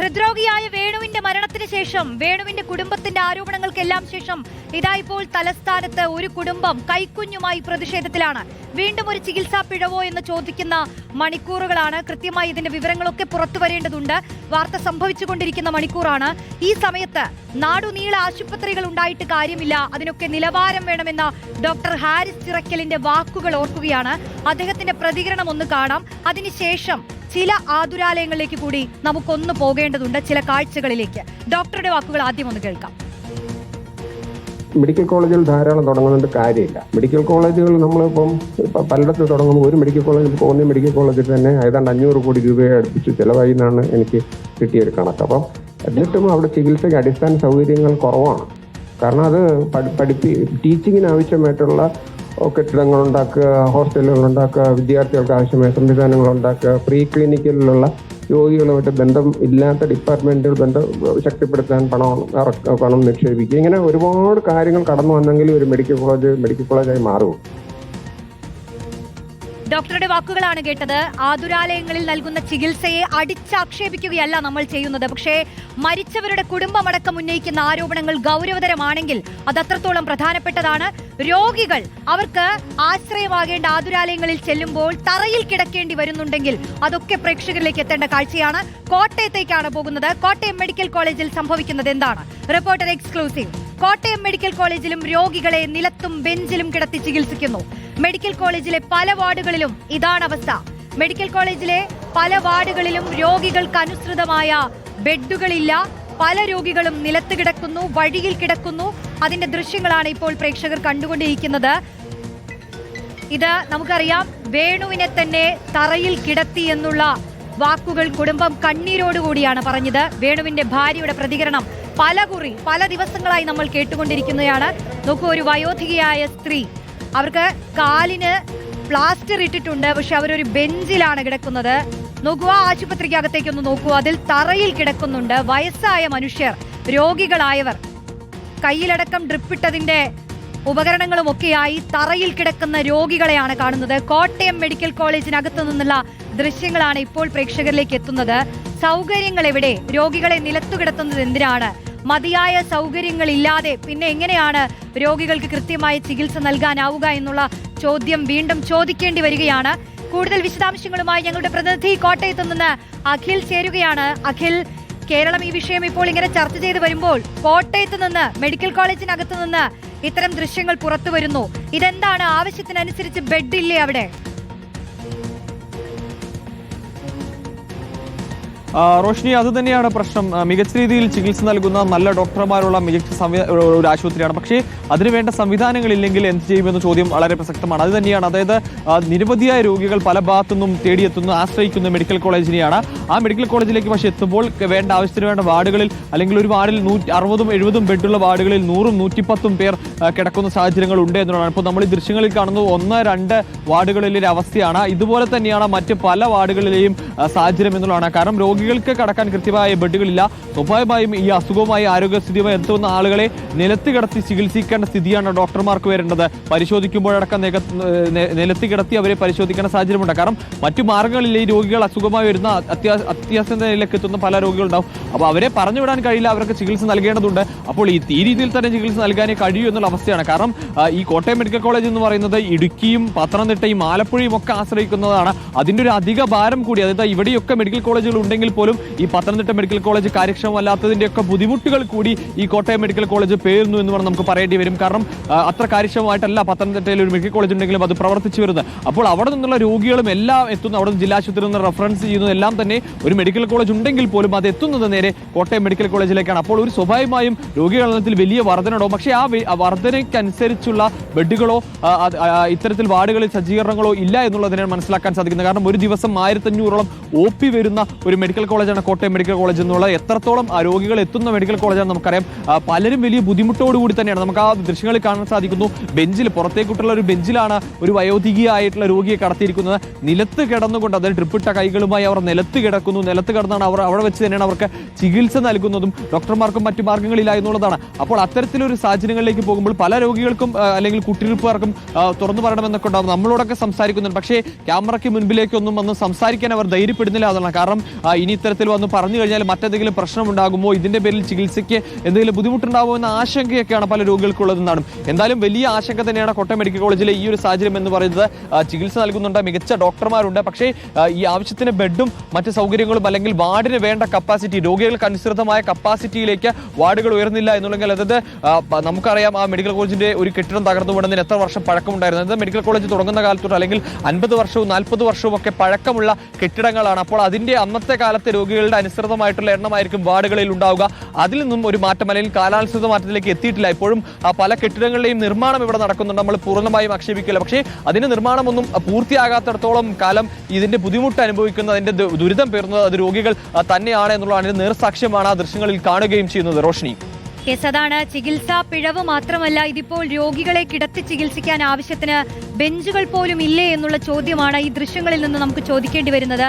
ഹൃദ്രോഗിയായ വേണുവിന്റെ മരണത്തിന് ശേഷം വേണുവിന്റെ കുടുംബത്തിന്റെ ആരോപണങ്ങൾക്കെല്ലാം ശേഷം ഇതായിപ്പോൾ തലസ്ഥാനത്ത് ഒരു കുടുംബം കൈക്കുഞ്ഞുമായി പ്രതിഷേധത്തിലാണ്. വീണ്ടും ഒരു ചികിത്സാ പിഴവോ എന്ന് ചോദിക്കുന്ന മണിക്കൂറുകളാണ്. കൃത്യമായി ഇതിന്റെ വിവരങ്ങളൊക്കെ പുറത്തു വരേണ്ടതുണ്ട്. വാർത്ത സംഭവിച്ചുകൊണ്ടിരിക്കുന്ന മണിക്കൂറാണ്. ഈ സമയത്ത് നാടുനീള ആശുപത്രികൾ ഉണ്ടായിട്ട് കാര്യമില്ല. അതിനൊക്കെ നിലവാരം വേണമെന്ന ഡോക്ടർ ഹാരിസ് ചിറക്കലിന്റെ വാക്കുകൾ ഓർക്കുകയാണ്. അദ്ദേഹത്തിന്റെ പ്രതികരണം ഒന്ന് കാണാം. അതിനുശേഷം ചില ആതുരാലയങ്ങളിലേക്ക് കൂടി നമുക്കൊന്ന് പോകേണ്ടതുണ്ട് ചില കാഴ്ചകളിലേക്ക്. ഡോക്ടറുടെ വാക്കുകൾ ആദ്യം ഒന്ന് കേൾക്കാം. മെഡിക്കൽ കോളേജിൽ ധാരാളം തുടങ്ങുന്നുണ്ട് കാര്യമില്ല. മെഡിക്കൽ കോളേജുകൾ നമ്മളിപ്പം ഇപ്പം പലയിടത്ത് തുടങ്ങുമ്പോൾ ഒരു മെഡിക്കൽ കോളേജിൽ പോകുന്ന മെഡിക്കൽ കോളേജിൽ തന്നെ ഏതാണ്ട് അഞ്ഞൂറ് കോടി രൂപയെ അടുപ്പിച്ച് ചിലവായി എന്നാണ് എനിക്ക് കിട്ടിയൊരു കണക്ക്. അപ്പം എന്നിട്ടും അവിടെ ചികിത്സയ്ക്ക് അടിസ്ഥാന സൗകര്യങ്ങൾ കുറവാണ്. കാരണം അത് പഠി- പഠിപ്പി ടീച്ചിങ്ങിന് ആവശ്യമായിട്ടുള്ള കെട്ടിടങ്ങൾ ഉണ്ടാക്കുക ഹോസ്റ്റലുകൾ ഉണ്ടാക്കുക വിദ്യാർത്ഥികൾക്ക് ആവശ്യമായ സംവിധാനങ്ങൾ ഉണ്ടാക്കുക പ്രീ ക്ലിനിക്കലിലുള്ള രോഗികളുമായിട്ട് ബന്ധം ഇല്ലാത്ത ഡിപ്പാർട്ട്മെന്റുകൾ ബന്ധം ശക്തിപ്പെടുത്താൻ പണം പണം നിക്ഷേപിക്കുക ഇങ്ങനെ ഒരുപാട് കാര്യങ്ങൾ കടന്നു വന്നെങ്കിൽ ഒരു മെഡിക്കൽ കോളേജ് മെഡിക്കൽ കോളേജായി മാറും. ഡോക്ടറുടെ വാക്കുകളാണ് കേട്ടത്. ആതുരാലയങ്ങളിൽ നൽകുന്ന ചികിത്സയെ അടിച്ചാക്ഷേപിക്കുകയല്ല നമ്മൾ ചെയ്യുന്നത്. പക്ഷേ മരിച്ചവരുടെ കുടുംബമടക്കം ഉന്നയിക്കുന്ന ആരോപണങ്ങൾ ഗൗരവതരമാണെങ്കിൽ അത് അത്രത്തോളം പ്രധാനപ്പെട്ടതാണ്. രോഗികൾ അവർക്ക് ആശ്രയമാകേണ്ട ആതുരാലയങ്ങളിൽ ചെല്ലുമ്പോൾ തറയിൽ കിടക്കേണ്ടി വരുന്നുണ്ടെങ്കിൽ അതൊക്കെ പ്രേക്ഷകരിലേക്ക് എത്തേണ്ട കാഴ്ചയാണ്. കോട്ടയത്തേക്കാണ് പോകുന്നത്. കോട്ടയം മെഡിക്കൽ കോളേജിൽ സംഭവിക്കുന്നത് എന്താണ്? Reporter exclusive. കോട്ടയം മെഡിക്കൽ കോളേജിലും രോഗികളെ നിലത്തും ബെഞ്ചിലും കിടത്തി ചികിത്സിക്കുന്നു. മെഡിക്കൽ കോളേജിലെ പല വാർഡുകളിലും ഇതാണ് അവസ്ഥ. മെഡിക്കൽ കോളേജിലെ പല വാർഡുകളിലും രോഗികൾക്ക് അനുസൃതമായ ബെഡുകളില്ല. പല രോഗികളും നിലത്ത് കിടക്കുന്നു വഴിയിൽ കിടക്കുന്നു. അതിന്റെ ദൃശ്യങ്ങളാണ് ഇപ്പോൾ പ്രേക്ഷകർ കണ്ടുകൊണ്ടിരിക്കുന്നത്. ഇത് നമുക്കറിയാം വേണുവിനെ തന്നെ തറയിൽ കിടത്തി എന്നുള്ള വാക്കുകൾ കുടുംബം കണ്ണീരോടുകൂടിയാണ് പറഞ്ഞത്. വേണുവിന്റെ ഭാര്യയുടെ പ്രതികരണം പല കുറി പല ദിവസങ്ങളായി നമ്മൾ കേട്ടുകൊണ്ടിരിക്കുന്നതാണ് നോക്കൂ ഒരു വയോധികയായ സ്ത്രീ അവർക്ക് കാലിന് പ്ലാസ്റ്റർ ഇട്ടിട്ടുണ്ട്. പക്ഷെ അവരൊരു ബെഞ്ചിലാണ് കിടക്കുന്നത്. നോക്കുക ആശുപത്രിക്ക് ആശുപത്രിക്കകത്തേക്കൊന്ന് നോക്കൂ. അതിൽ തറയിൽ കിടക്കുന്നുണ്ട്. വയസ്സായ മനുഷ്യർ രോഗികളായവർ. കയ്യിലടക്കം ഡ്രിപ്പിട്ടതിന്റെ ഉപകരണങ്ങളും ഒക്കെയായി തറയിൽ കിടക്കുന്ന രോഗികളെയാണ് കാണുന്നത്. കോട്ടയം മെഡിക്കൽ കോളേജിനകത്തു നിന്നുള്ള ദൃശ്യങ്ങളാണ് ഇപ്പോൾ പ്രേക്ഷകരിലേക്ക് എത്തുന്നത്. സൗകര്യങ്ങൾ എവിടെ രോഗികളെ നിലത്തു കിടത്തുന്നത് എന്തിനാണ്? മതിയായ സൗകര്യങ്ങളില്ലാതെ പിന്നെ എങ്ങനെയാണ് രോഗികൾക്ക് കൃത്യമായ ചികിത്സ നൽകാനാവുക എന്നുള്ള ചോദ്യം വീണ്ടും ചോദിക്കേണ്ടി വരികയാണ്. കൂടുതൽ വിശദാംശങ്ങളുമായി ഞങ്ങളുടെ പ്രതിനിധി കോട്ടയത്ത് നിന്ന് അഖിൽ ചേരുകയാണ്. അഖിൽ കേരളം ഈ വിഷയം ഇപ്പോൾ ഇങ്ങനെ ചർച്ച ചെയ്ത് വരുമ്പോൾ കോട്ടയത്ത് നിന്ന് മെഡിക്കൽ കോളേജിനകത്ത് നിന്ന് ഇത്തരം ദൃശ്യങ്ങൾ പുറത്തു വരുന്നു. ഇതെന്താണ്? ആവശ്യത്തിനനുസരിച്ച് ബെഡ് ഇല്ലേ അവിടെ? റോഷ്നി അത് തന്നെയാണ് പ്രശ്നം. മികച്ച രീതിയിൽ ചികിത്സ നൽകുന്ന നല്ല ഡോക്ടർമാരുള്ള മികച്ച ഒരു ആശുപത്രിയാണ്. പക്ഷേ അതിനുവേണ്ട സംവിധാനങ്ങളില്ലെങ്കിൽ എന്ത് ചെയ്യുമെന്ന ചോദ്യം വളരെ പ്രസക്തമാണ്. അത് തന്നെയാണ്. അതായത് നിരവധിയായ രോഗികൾ പല ഭാഗത്തു നിന്നും തേടിയെത്തുന്നു ആശ്രയിക്കുന്ന മെഡിക്കൽ കോളേജിനെയാണ്. ആ മെഡിക്കൽ കോളേജിലേക്ക് പക്ഷേ എത്തുമ്പോൾ വേണ്ട ആവശ്യത്തിന് വേണ്ട വാർഡുകളിൽ അല്ലെങ്കിൽ ഒരു വാർഡിൽ നൂറ്റി അറുപതും എഴുപതും ബെഡുള്ള വാർഡുകളിൽ നൂറും നൂറ്റിപ്പത്തും പേർ കിടക്കുന്ന സാഹചര്യങ്ങൾ ഉണ്ട് എന്നുള്ളതാണ്. ഇപ്പോൾ നമ്മൾ ഈ ദൃശ്യങ്ങളിൽ കാണുന്നത് ഒന്ന് രണ്ട് വാർഡുകളിലെ അവസ്ഥയാണ്. ഇതുപോലെ തന്നെയാണ് മറ്റ് പല വാർഡുകളിലെയും സാഹചര്യം എന്നുള്ളതാണ്. കാരണം രോഗികൾക്ക് കടക്കാൻ കൃത്യമായ ബെഡുകളില്ല. സ്വാഭാവികമായും ഈ അസുഖവുമായി ആരോഗ്യസ്ഥിതിയുമായി എത്തുന്ന ആളുകളെ നിലത്ത് കിടത്തി ചികിത്സിക്കേണ്ട സ്ഥിതിയാണ് ഡോക്ടർമാർക്ക് വരേണ്ടത്. പരിശോധിക്കുമ്പോഴടക്കം നിലത്ത് കിടത്തി അവരെ പരിശോധിക്കേണ്ട സാഹചര്യമുണ്ട്. കാരണം മറ്റു മാർഗങ്ങളിൽ ഈ രോഗികൾ അസുഖമായി വരുന്ന അത്യാ നിലയിലേക്ക് എത്തുന്ന പല രോഗികളുണ്ടാവും. അപ്പോൾ അവരെ പറഞ്ഞുവിടാൻ കഴിയില്ല. അവർക്ക് ചികിത്സ നൽകേണ്ടതുണ്ട്. അപ്പോൾ ഈ ഈ രീതിയിൽ തന്നെ ചികിത്സ നൽകാനേ കഴിയൂ എന്നുള്ള അവസ്ഥയാണ്. കാരണം ഈ കോട്ടയം മെഡിക്കൽ കോളേജ് എന്ന് പറയുന്നത് ഇടുക്കിയും പത്തനംതിട്ടയും ആലപ്പുഴയും ഒക്കെ ആശ്രയിക്കുന്നതാണ്. അതിന്റെ ഒരു അധിക ഭാരം കൂടി അതായത് ഇവിടെയൊക്കെ മെഡിക്കൽ കോളേജുകൾ ഉണ്ടെങ്കിൽ പോലും ഈ പത്തനംതിട്ട മെഡിക്കൽ കോളേജ് കാര്യക്ഷമമല്ലാത്തതിന്റെയൊക്കെ ബുദ്ധിമുട്ടുകൾ കൂടി ഈ കോട്ടയം മെഡിക്കൽ കോളേജ് പേരുന്നു എന്ന് പറഞ്ഞാൽ നമുക്ക് പറയേണ്ടി വരും. കാരണം അത്ര കാര്യക്ഷമമായിട്ടല്ല പത്തനംതിട്ടയിൽ ഒരു മെഡിക്കൽ കോളേജ് ഉണ്ടെങ്കിലും അത് പ്രവർത്തിച്ചു വരുന്നത്. അപ്പോൾ അവിടെ നിന്നുള്ള രോഗികളും എല്ലാം എത്തുന്ന. അവിടെ നിന്ന് ജില്ലാ ആശുപത്രിയിൽ നിന്ന് റെഫറൻസ് ചെയ്യുന്നതെല്ലാം തന്നെ ഒരു മെഡിക്കൽ കോളേജ് ഉണ്ടെങ്കിൽ പോലും അത് എത്തുന്നത് നേരെ കോട്ടയം മെഡിക്കൽ കോളേജിലേക്കാണ്. അപ്പോൾ ഒരു സ്വാഭാവികമായും രോഗികളുടെ എണ്ണത്തിൽ വലിയ വർധനയുണ്ടോ? പക്ഷേ ആ വർധനയ്ക്കനുസരിച്ചുള്ള ബെഡുകളോ ഇത്തരത്തിൽ വാർഡുകളിൽ സജ്ജീകരണങ്ങളോ ഇല്ല എന്നുള്ളതിനാണ് മനസ്സിലാക്കാൻ സാധിക്കുന്നത്. കാരണം ഒരു ദിവസം ആയിരത്തഞ്ഞൂറോളം ഒ പി വരുന്ന ഒരു മെഡിക്കൽ കോളേജാണ് കോട്ടയം മെഡിക്കൽ കോളേജ് എന്നുള്ളത് എത്രത്തോളം രോഗികൾ എത്തുന്ന മെഡിക്കൽ കോളേജാണ് നമുക്കറിയാം. പലരും വലിയ ബുദ്ധിമുട്ടോടുകൂടി തന്നെയാണ്. നമുക്ക് ആ ദൃശ്യങ്ങളിൽ കാണാൻ സാധിക്കുന്നു. ബെഞ്ചിൽ പുറത്തേക്കിട്ടുള്ള ഒരു ബെഞ്ചിലാണ് ഒരു വയോധികയായിട്ടുള്ള രോഗിയെ കടത്തിയിരിക്കുന്നത്. നിലത്ത് കിടന്നുകൊണ്ട് അതായത് ട്രിപ്പിട്ട കൈകളുമായി അവർ നിലത്ത് കിടക്കുന്നു. നിലത്ത് കിടന്നാണ് അവർ അവിടെ വെച്ച് തന്നെയാണ് അവർക്ക് ചികിത്സ നൽകുന്നതും ഡോക്ടർമാർക്കും മറ്റു മാർഗങ്ങളില്ല എന്നുള്ളതാണ്. അപ്പോൾ അത്തരത്തിലൊരു സാഹചര്യങ്ങളിലേക്ക് പോകുമ്പോൾ പല രോഗികൾക്കും അല്ലെങ്കിൽ കുട്ടിരിപ്പുകാർക്കും തുറന്നു പറയണമെന്നൊക്കെ ഉണ്ടാവും. നമ്മളോടൊക്കെ സംസാരിക്കുന്നുണ്ട്. പക്ഷേ ക്യാമറയ്ക്ക് മുൻപിലേക്കൊന്നും വന്ന് സംസാരിക്കാൻ അവർ ധൈര്യപ്പെടുന്നില്ല അതാണ് കാരണം ഇനി ഇനി ഇത്തരത്തിൽ വന്ന് പറഞ്ഞു കഴിഞ്ഞാൽ മറ്റെന്തെങ്കിലും പ്രശ്നം ഉണ്ടാകുമോ ഇതിന്റെ പേരിൽ ചികിത്സയ്ക്ക് എന്തെങ്കിലും ബുദ്ധിമുട്ടുണ്ടാകുമോ എന്ന ആശങ്കയൊക്കെയാണ് പല രോഗികൾക്കുള്ളതെന്നാണ്. എന്തായാലും വലിയ ആശങ്ക തന്നെയാണ് കോട്ടയം മെഡിക്കൽ കോളേജിലെ ഈ ഒരു സാഹചര്യം എന്ന് പറയുന്നത്. ചികിത്സ നൽകുന്നുണ്ട്. മികച്ച ഡോക്ടർമാരുണ്ട്. പക്ഷേ ഈ ആവശ്യത്തിന് ബെഡും മറ്റ് സൗകര്യങ്ങളും അല്ലെങ്കിൽ വാർഡിന് വേണ്ട കപ്പാസിറ്റി രോഗികൾക്ക് അനുസൃതമായ കപ്പാസിറ്റിയിലേക്ക് വാർഡുകൾ ഉയർന്നില്ല എന്നുള്ളെങ്കിൽ അതായത് നമുക്കറിയാം ആ മെഡിക്കൽ കോളേജിന്റെ ഒരു കെട്ടിടം തകർന്നു പോകുന്നതിന് എത്ര വർഷം പഴക്കമുണ്ടായിരുന്നു. അതായത് മെഡിക്കൽ കോളേജ് തുടങ്ങുന്ന കാലത്തോട്ട് അല്ലെങ്കിൽ അൻപത് വർഷവും നാൽപ്പത് വർഷവും ഒക്കെ പഴക്കമുള്ള കെട്ടിടങ്ങളാണ്. അപ്പോൾ അതിന്റെ അന്നത്തെ കാലത്തെ രോഗികളുടെ അനുസൃതമായിട്ടുള്ള എണ്ണമായിരിക്കും വാർഡുകളിൽ ഉണ്ടാവുക. അതിൽ നിന്നും ഒരു മാറ്റം അല്ലെങ്കിൽ കാലാനുസൃത മാറ്റത്തിലേക്ക് എത്തിയിട്ടില്ല. ഇപ്പോഴും പല കെട്ടിടങ്ങളുടെയും നിർമ്മാണം ഇവിടെ നടക്കുന്നുണ്ട്. നമ്മൾ പൂർണമായും ആക്ഷേപിക്കില്ല പക്ഷേ അതിന് നിർമ്മാണമൊന്നും പൂർത്തിയാകാത്തിടത്തോളം കാലം ഇതിന്റെ ബുദ്ധിമുട്ട് അനുഭവിക്കുന്ന അതിന്റെ ദുരിതം പേർന്നത് അത് രോഗികൾ തന്നെയാണ് എന്നുള്ളതാണ് ഇതിന് നേർസാക്ഷ്യമാണ് ആ ദൃശ്യങ്ങളിൽ കാണുകയും ചെയ്യുന്നത്. റോഷ്നി. യെസ് അതാണ്. ചികിത്സാ പിഴവ് മാത്രമല്ല ഇതിപ്പോൾ രോഗികളെ കിടത്തി ചികിത്സിക്കാൻ ആവശ്യത്തിന് ബെഞ്ചുകൾ പോലും ഇല്ലേ എന്നുള്ള ചോദ്യമാണ് ഈ ദൃശ്യങ്ങളിൽ നിന്ന് നമുക്ക് ചോദിക്കേണ്ടി വരുന്നത്.